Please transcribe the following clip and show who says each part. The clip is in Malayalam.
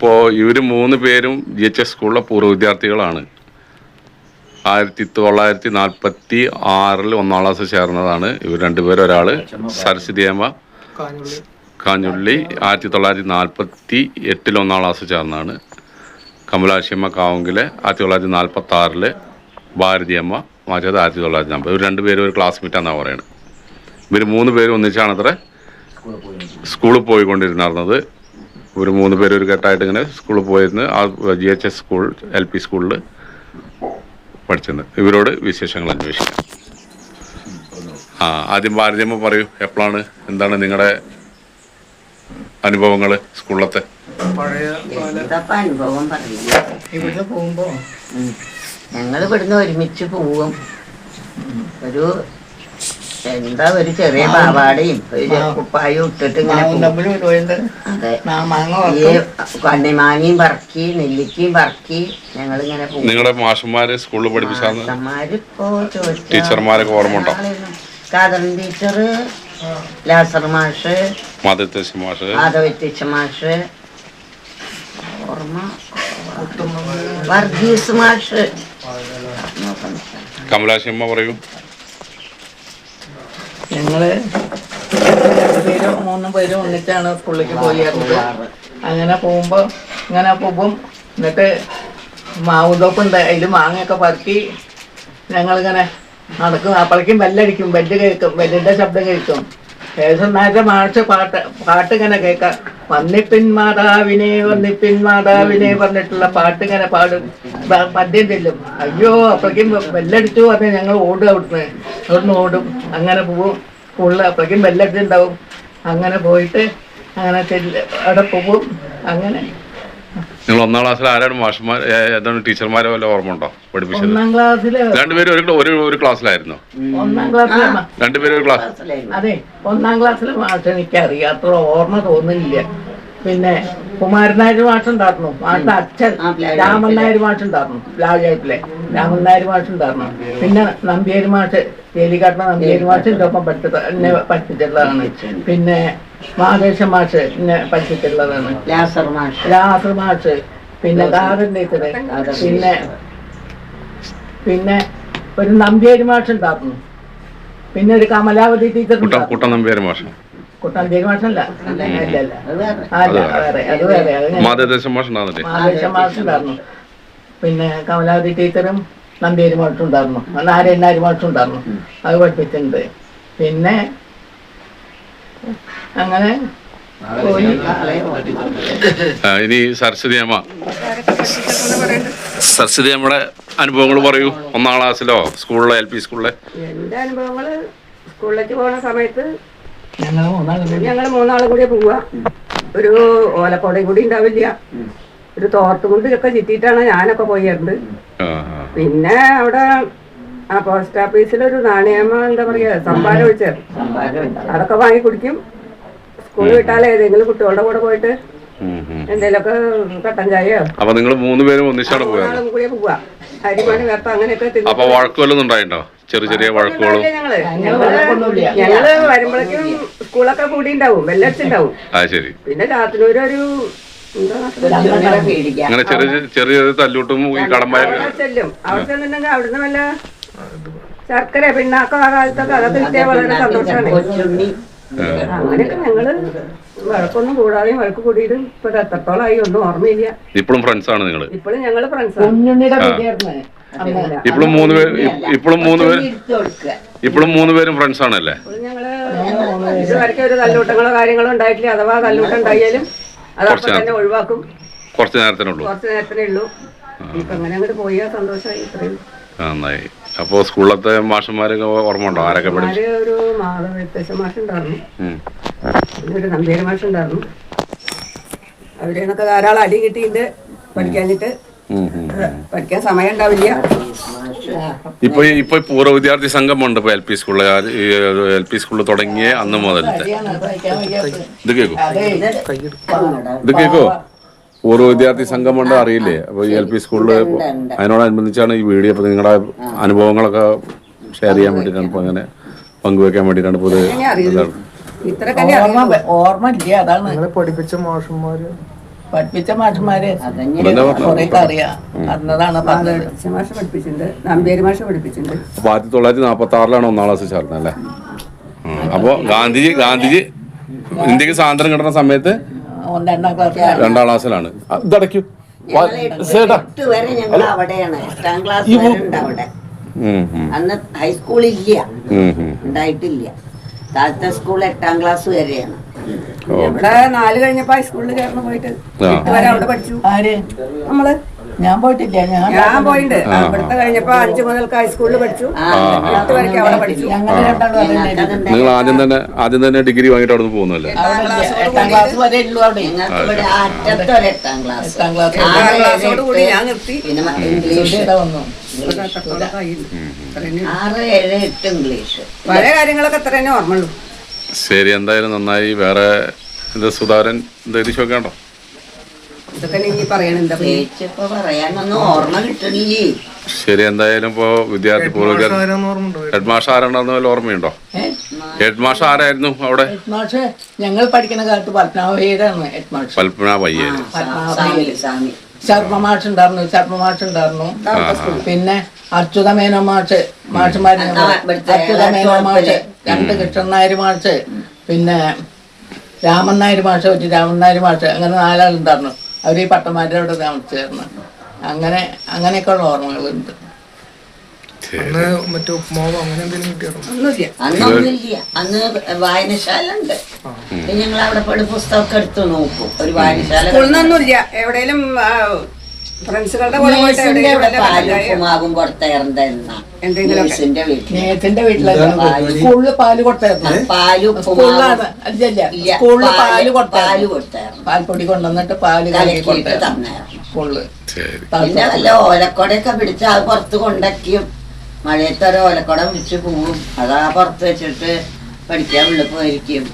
Speaker 1: അപ്പോൾ ഇവർ മൂന്ന് പേരും ജി എച്ച് എസ് സ്കൂളിലെ പൂർവ വിദ്യാർത്ഥികളാണ്. ആയിരത്തി തൊള്ളായിരത്തി നാൽപ്പത്തി ആറിൽ ഒന്നാം ക്ലാസ് ചേർന്നതാണ് ഇവർ രണ്ടുപേരും ഒരാൾ സരസ്വതിയമ്മ കാഞ്ഞുള്ളി ആയിരത്തി തൊള്ളായിരത്തി നാൽപ്പത്തി എട്ടിൽ ഒന്നാം ക്ലാസ് ചേർന്നതാണ്. കമലാക്ഷിയമ്മ കാവുങ്കിൽ ആയിരത്തി തൊള്ളായിരത്തി നാൽപ്പത്തി ആറിൽ ഭാരതിയമ്മ മാറ്റത് ആയിരത്തി തൊള്ളായിരത്തി നാൽപ്പത് ഇവർ രണ്ടുപേരും ഒരു ക്ലാസ്മേറ്റാണെന്നാണ് പറയുന്നത് ഇവർ മൂന്ന് പേരും ഒന്നിച്ചാണ് അത്ര സ്കൂളിൽ പോയിക്കൊണ്ടിരുന്നത്. ഇവർ മൂന്ന് പേര് ഒരു കെട്ടായിട്ട് ഇങ്ങനെ സ്കൂളിൽ പോയിരുന്നു ആ G H S school L P സ്കൂളിൽ പഠിച്ചത് ഇവരോട് വിശേഷങ്ങൾ അന്വേഷിക്കാം. ആ ആദ്യം ഭാരതീയമ്മ പറയൂ എപ്പോഴാണ് എന്താണ് നിങ്ങളുടെ അനുഭവങ്ങൾ സ്കൂളിലത്തെ?
Speaker 2: അനുഭവം പറയില്ല.
Speaker 3: ഇവിടുന്ന് പോകുമ്പോ?
Speaker 2: ഞങ്ങൾ ഇവിടുന്ന് ഒരുമിച്ച് പോവും. ഒരു എന്താ ഒരു ചെറിയ പാവാടയും ഒരു കുപ്പായും ഇട്ടിട്ട് ഇങ്ങനെ അതെ.
Speaker 3: മാങ്ങ
Speaker 2: ഈ കണ്ണിമാങ്ങയും പറക്കി നെല്ലിക്കയും പറക്കി ഞങ്ങളിങ്ങനെ പോകും.
Speaker 1: നിങ്ങളുടെ മാഷന്മാരെ സ്കൂളിൽ പഠിപ്പിച്ചാന്ന്
Speaker 2: മാഷന്മാരിപ്പോ ചോദിച്ചാ
Speaker 1: ടീച്ചർമാരൊക്കെ ഓർമ്മ ഉണ്ടോ?
Speaker 2: ടീച്ചർ ലാസർ മാഷ്
Speaker 1: മാതൃത്വശി മാഷ്.
Speaker 2: മാധവ ടീച്ചർ മാഷ് ഓർമ്മ വർഗീസ് മാഷ്. കമലാശിമ്മ
Speaker 1: കമലാശിയമ്മ പറയൂ.
Speaker 3: ഞങ്ങൾ പേരും മൂന്നും പേരും ഒന്നിച്ചാണ് സ്കൂളിലേക്ക് പോയിരുന്നത് അങ്ങനെ പോകുമ്പോ ഇങ്ങനെ പോകും. എന്നിട്ട് മാവുതോപ്പുണ്ട്. അതിൽ മാങ്ങയൊക്കെ പറക്കി ഞങ്ങളിങ്ങനെ നടക്കും. അപ്പോഴേക്കും ബെല്ലടിക്കും. ബെല്ല് കേൾക്കും. ബെല്ലിന്റെ ശബ്ദം കേൾക്കും. ഏകദേശം നേരത്തെ മാഷ് പാട്ട് പാട്ട് ഇങ്ങനെ കേൾക്കാം വന്നിപ്പിൻ മാതാവിനെ വന്നിപ്പിൻ മാതാവിനെ പറഞ്ഞിട്ടുള്ള പാട്ട് ഇങ്ങനെ പാടും പദ്യം ചെല്ലും അയ്യോ അപ്പോഴേക്കും ബെല്ലടിച്ചു പറഞ്ഞ് ഞങ്ങൾ ഓടും അവിടുന്ന്. അവിടുന്ന് ഓടും. അങ്ങനെ പോവും. സ്കൂളിൽ അപ്പോഴേക്കും ബെല്ലടിച്ചുണ്ടാവും. അങ്ങനെ പോയിട്ട് അങ്ങനെ ചെല്ല് അവിടെ പോവും. അങ്ങനെ
Speaker 1: നിങ്ങൾ ഒന്നാം ക്ലാസ്സിൽ ആരാണ് മാഷന്മാർ ഏതാണ് ടീച്ചർമാരെ വല്ല ഓർമ്മ ഉണ്ടോ പഠിപ്പിച്ചത്.
Speaker 3: ഒന്നാം ക്ലാസ്സിൽ
Speaker 1: രണ്ടുപേരും ഒരു ഒരു ഒരു ക്ലാസ്സിലായിരുന്നു രണ്ടുപേരും ഒരു ക്ലാസ്
Speaker 2: ക്ലാസ്സിലായിരുന്നു.
Speaker 3: അതെ ഒന്നാം ക്ലാസ്സിലെ മാഷ് എനിക്ക് അറിയാത്ര ഓർമ്മ തോന്നുന്നില്ല പിന്നെ കുമാരനായർ മാഷുണ്ടായിരുന്നു. മാഷ അച്ഛൻ രാമൻ നായർ മാഷുണ്ടായിരുന്നു. പ്ലാവിലെ രാമൻ നായർ മാഷുണ്ടായിരുന്നു പിന്നെ നമ്പിയേരി മാഷ് വേലിക്കാട്ടിലെ നമ്പിയേരി മാഷ് എന്റെ ഒപ്പം പഠിച്ചത് എന്നെ പഠിപ്പിച്ചിട്ടുള്ളതാണ്. പിന്നെ മാതേശ മാഷ് എന്നെ പഠിപ്പിച്ചിട്ടുള്ളതാണ്.
Speaker 2: ലാസർ മാഷ്.
Speaker 3: ലാസർ മാഷ്. പിന്നെ ടീച്ചറ് പിന്നെ പിന്നെ ഒരു നമ്പിയേരി മാഷ് ഉണ്ടായിരുന്നു പിന്നെ ഒരു കമലാവതി ടീച്ചർ
Speaker 1: കൂട്ടം നമ്പ്യാര് മാഷ്.
Speaker 3: കുട്ടാഞ്ചേരി മാഷല്ല
Speaker 1: മാതൃദേശം മാഷ് ഉണ്ടാകുന്നില്ലേ
Speaker 3: മാതേശ മാഷുണ്ടായിരുന്നു പിന്നെ കമലാവതി ടീച്ചറും നമ്പേരി മാഷും ഉണ്ടായിരുന്നു. നാരായണാരി മാഷും ഉണ്ടായിരുന്നു. അത് പഠിപ്പിച്ചിട്ടുണ്ട്. പിന്നെ അങ്ങനെ
Speaker 1: ഇനി സരസ്വതി അമ്മ. സരസ്വതി അമ്മയുടെ അനുഭവങ്ങൾ പറയൂ. ഒന്നാം ക്ലാസ്സിലോ? സ്കൂളിലെ? എൽ പി സ്കൂളിലെ?
Speaker 4: എന്റെ അനുഭവങ്ങൾ സ്കൂളിലേക്ക് പോകുന്ന സമയത്ത്
Speaker 3: ഞങ്ങൾ മൂന്നാളും കൂടി.
Speaker 4: പോവാ. പോവുക ഒരു ഓലക്കോടയും കൂടി ഉണ്ടാവില്ല ഒരു തോർത്തുമുണ്ട് ഒക്കെ ചുറ്റിയിട്ടാണ് ഞാനൊക്കെ പോയിരുന്നത്. പിന്നെ അവിടെ ആ പോസ്റ്റ് ഓഫീസിൽ ഒരു നാണയമ്മ എന്താ പറയാ സംഭാരം ഒഴിച്ചത് അതൊക്കെ വാങ്ങി കുടിക്കും. സ്കൂൾ വിട്ടാൽ ഏതെങ്കിലും കുട്ടികളുടെ കൂടെ പോയിട്ട്
Speaker 1: ഉം.
Speaker 4: കട്ടൻ ചായയോ?
Speaker 1: അപ്പൊ നിങ്ങൾ മൂന്ന് പേരും ഒന്നിച്ചാണ്
Speaker 4: പോവാ. അരിമണി വേർത്ത അങ്ങനെയൊക്കെ തിന്ന്
Speaker 1: അപ്പൊ വഴക്കുമല്ലോ ഉണ്ടായിട്ടോ ചെറിയ ചെറിയ വഴക്കുകളും.
Speaker 4: ഞങ്ങൾ വരുമ്പോഴേക്കും സ്കൂളൊക്കെ കൂടി ഉണ്ടാവും വെല്ലടിച്ചുണ്ടാവും
Speaker 1: ആ ശരി.
Speaker 4: പിന്നെ രാത്രി ഒരു
Speaker 1: അങ്ങനെ ചെറിയ ചെറിയ ചെറിയ തല്ലൂട്ടും ഈ കടമ്പായ
Speaker 4: ചെല്ലും. അവിടെ ചെന്നിട്ടുണ്ടെങ്കിൽ അവിടുന്ന് വല്ല ശർക്കര പിണ്ണാക്കോ ആ കാലത്തൊക്കെ അതൊക്കെ വളരെ സന്തോഷമാണ്. അങ്ങനെയൊക്കെ ഞങ്ങൾ വഴക്കൊന്നും കൂടാതെയും വഴക്ക് കൂടിയിട്ട് ഇപ്പൊ എത്രത്തോളമായി ഒന്നും ഓർമ്മയില്ല.
Speaker 1: ഇപ്പോഴും ഫ്രണ്ട്സ്. ആണ് നിങ്ങൾ
Speaker 4: ഇപ്പോഴും
Speaker 3: ഞങ്ങൾ ഫ്രണ്ട്സ്
Speaker 1: ഇപ്പോഴും മൂന്ന് പേര് ഇപ്പോഴും മൂന്ന് പേര് ഇപ്പോഴും മൂന്ന് പേരും ഫ്രണ്ട്സ് ആണല്ലേ
Speaker 4: ഇപ്പോഴും ഞങ്ങൾ ഇതുവരെയ്ക്കും ഒരു തല്ലൂട്ടങ്ങളോ കാര്യങ്ങളോ ഉണ്ടായിട്ടില്ല. അഥവാ തല്ലൂട്ടം ഉണ്ടായാലും അതപ്പം തന്നെ ഒഴിവാക്കും.
Speaker 1: കുറച്ച് നേരത്തിനുള്ളൂ.
Speaker 4: കുറച്ച് നേരത്തിനേ ഉള്ളൂ. ഇപ്പൊ അങ്ങനെ അങ്ങോട്ട് പോയാ സന്തോഷമായി ഇത്രയും.
Speaker 1: നന്നായി. അപ്പോ സ്കൂളിലത്തെ മാഷന്മാരൊക്കെ ഓർമ്മ ഉണ്ടോ ആരൊക്കെ പഠിച്ചു
Speaker 4: ഒരു മാധവ വ്യത്യാസ മാഷുണ്ടായിരുന്നു. ഒരു നമ്പേര് മാഷുണ്ടായിരുന്നു. അവരെ നിന്നൊക്കെ ധാരാളം അടി കിട്ടിയിട്ട് പഠിക്കാനിട്ട്. പഠിക്കാൻ സമയം ഉണ്ടാവില്ല
Speaker 1: ഇപ്പൊ ഇപ്പൊ പൂർവ വിദ്യാർത്ഥി സംഘമുണ്ട് ഇപ്പൊ എൽ പി സ്കൂളിൽ എൽ പി സ്കൂളിൽ തുടങ്ങിയ അന്ന്
Speaker 3: മുതൽ.
Speaker 1: ഇത് കേക്കോ? ഇത് കേക്കോ? പൂർവ വിദ്യാർത്ഥി സംഘമുണ്ട് അറിയില്ലേ? അപ്പൊ ഈ എൽ പി സ്കൂളിൽ അതിനോടനുബന്ധിച്ചാണ് ഈ വീഡിയോ അപ്പൊ നിങ്ങളുടെ അനുഭവങ്ങളൊക്കെ ഷെയർ ചെയ്യാൻ വേണ്ടിട്ടാണ് ഇപ്പൊ അങ്ങനെ പങ്കുവെക്കാൻ വേണ്ടിയിട്ടാണ്
Speaker 4: തന്നെ
Speaker 3: ഓർമ്മ അതാണ്.
Speaker 5: പഠിപ്പിച്ച മാഷന്മാര്?
Speaker 3: മാഷന്മാര്.
Speaker 1: അപ്പൊ ആയിരത്തി തൊള്ളായിരത്തി നാപ്പത്തി ആറിലാണ് ഒന്നാം ക്ലാസ് ചേർന്നത് അല്ലേ? അപ്പോൾ ഗാന്ധിജി ഗാന്ധിജി ഇന്ത്യയ്ക്ക് സ്വാതന്ത്ര്യം കിട്ടുന്ന സമയത്ത്
Speaker 3: രണ്ടാം ക്ലാസ്സിലാണ്
Speaker 1: രണ്ടാം ക്ലാസ്സിലാണ്. ഇതടയ്ക്കൂ.
Speaker 2: എട്ട് വരെ ഞങ്ങൾ അവിടെയാണ്. എട്ടാം ക്ലാസ് വരെ ഉണ്ട് അവിടെ. അന്ന്. ഉണ്ടായിട്ടില്ല. താഴത്തെ സ്കൂൾ എട്ടാം ക്ലാസ് വരെയാണ്.
Speaker 4: ഇവിടെ നാല് കഴിഞ്ഞപ്പോ ഹൈസ്കൂളിൽ ചേർന്ന് പോയിട്ട് എട്ട് വരെ അവിടെ പഠിച്ചു.
Speaker 3: ആര്?
Speaker 4: നമ്മൾ.
Speaker 3: ഞാൻ പോയിട്ടില്ല ഞാൻ
Speaker 4: ഞാൻ പോയിട്ടുണ്ട് ഇവിടുത്തെ കഴിഞ്ഞപ്പോ അഞ്ചു മുതൽക്ക് ഹൈസ്കൂളിൽ പഠിച്ചു. വരെയൊക്കെ അവിടെ പഠിച്ചു.
Speaker 3: ഞങ്ങൾ രണ്ടാളും.
Speaker 1: നിങ്ങൾ ആദ്യം തന്നെ ആദ്യം തന്നെ ഡിഗ്രി വാങ്ങിയിട്ട് അവിടെ നിന്ന് പോകുന്നല്ലേ
Speaker 3: അവിടെ ഇല്ല. എട്ടാം ക്ലാസ് വരെ ഉള്ളു അവിടെ.
Speaker 2: എട്ടാം ക്ലാസ്
Speaker 3: എട്ടാം ക്ലാസ്.
Speaker 2: ആറ്,
Speaker 4: എട്ടാം ക്ലാസ്സോട് കൂടി ഞാൻ നിർത്തി.
Speaker 2: പിന്നെ മ- ഇംഗ്ലീഷ്
Speaker 3: ഇവിടെ വന്നു.
Speaker 2: ആറ് ഏഴ് എട്ട് ഇംഗ്ലീഷ്
Speaker 4: പഴയ കാര്യങ്ങളൊക്കെ അത്ര തന്നെ ഓർമ്മയുള്ളൂ.
Speaker 1: ശരി എന്തായാലും നന്നായി. വേറെ സുധാരൻ സുധാകരൻ എന്തെങ്കിലും ഉണ്ടോ
Speaker 4: ഇതൊക്കെ ഇനി പറയണ എന്താ പറയാ?
Speaker 2: ചേച്ചി പറയാനൊന്നും ഓർമ്മ കിട്ടണില്ലേ?
Speaker 1: ശരി എന്തായാലും ഇപ്പോ വിദ്യാർത്ഥി പൂർവ വിദ്യാർത്ഥി ഹെഡ് മാഷ് ആരാണെന്ന് വല്ല ഓർമ്മയുണ്ടോ? ഹെഡ് മാഷ് ആരായിരുന്നു അവിടെ?
Speaker 3: ഞങ്ങൾ പഠിക്കുന്ന കാലത്ത് പത്മനാഭയ്യാണ് ഹെഡ് മാഷ്
Speaker 2: സാമി
Speaker 3: ശർമ്മ മാഷ് ഉണ്ടായിരുന്നു ശർമ്മ മാഷ് ഉണ്ടായിരുന്നു. പിന്നെ അച്യുത മേനോ മാഷ് മാഷുമാര് അച്യുത മേനോ മാഷ് രണ്ട് കൃഷ്ണൻ നായർ മാഷ് പിന്നെ രാമൻ നായർ മാഷ് വെച്ച് രാമൻ നായർ മാഷ് അങ്ങനെ നാലാളുണ്ടായിരുന്നു. അവർ ഈ പട്ടന്മാരുടെ അവിടെ താമസിച്ചായിരുന്നു. അങ്ങനെ അങ്ങനെയൊക്കെയുള്ള ഓർമ്മകളുണ്ട്.
Speaker 5: അന്ന് മറ്റേ ഉപ്മാവ് അങ്ങനെ എന്തെങ്കിലും കിട്ടിയായിരുന്നു?
Speaker 2: അന്ന് വായനശാല ഉണ്ട് ഞങ്ങൾ അവിടെ പോയി പുസ്തകമൊക്കെ എടുത്തു നോക്കും. ഒരു വായനശാല
Speaker 4: സ്കൂളിൽ നിന്നൊന്നുമില്ല എവിടെയും ഫ്രണ്ട്സുകളുടെ കൂടെ പോയിട്ട്
Speaker 2: നേഴ്സിന്റെ
Speaker 4: എവിടെയെങ്കിലും
Speaker 2: അവിടെ
Speaker 4: വല്ല
Speaker 2: പാലും
Speaker 4: പരിചായോ
Speaker 2: ഉപ്പുമാവും കൊടുത്തായിരുന്ന
Speaker 4: എന്തെങ്കിലുമൊക്കെ.
Speaker 2: നേഴ്സിന്റെ വീട്ടിൽ
Speaker 3: നേരത്തിന്റെ സ്കൂളിൽ പാൽ. കൊടുത്തായിരുന്നു
Speaker 2: പാൽ
Speaker 3: സ്കൂളിലാണ് അല്ലല്ല
Speaker 2: ഇല്ല, പാൽ
Speaker 3: കൊടുത്തായിരുന്നു പാൽപ്പൊടി കൊണ്ടുവന്നിട്ട് പാൽ കലക്കി
Speaker 2: കലക്കിയിട്ട്
Speaker 3: കൊടുത്തായിരുന്നു
Speaker 2: തന്നായിരുന്നു
Speaker 3: സ്കൂളിൽ.
Speaker 1: ശരി.
Speaker 2: പിന്നെ വല്ല ഓലക്കൊടയൊക്കെ പിടിച്ച് അത് പുറത്ത് കൊണ്ടക്കും മഴയത്ത് ഒരു ഓലക്കൊട പിടിച്ച് പോവും. അതാ പുറത്ത് വെച്ചിട്ട് പഠിക്കാൻ ഉള്ളിൽ പോയിരിക്കും.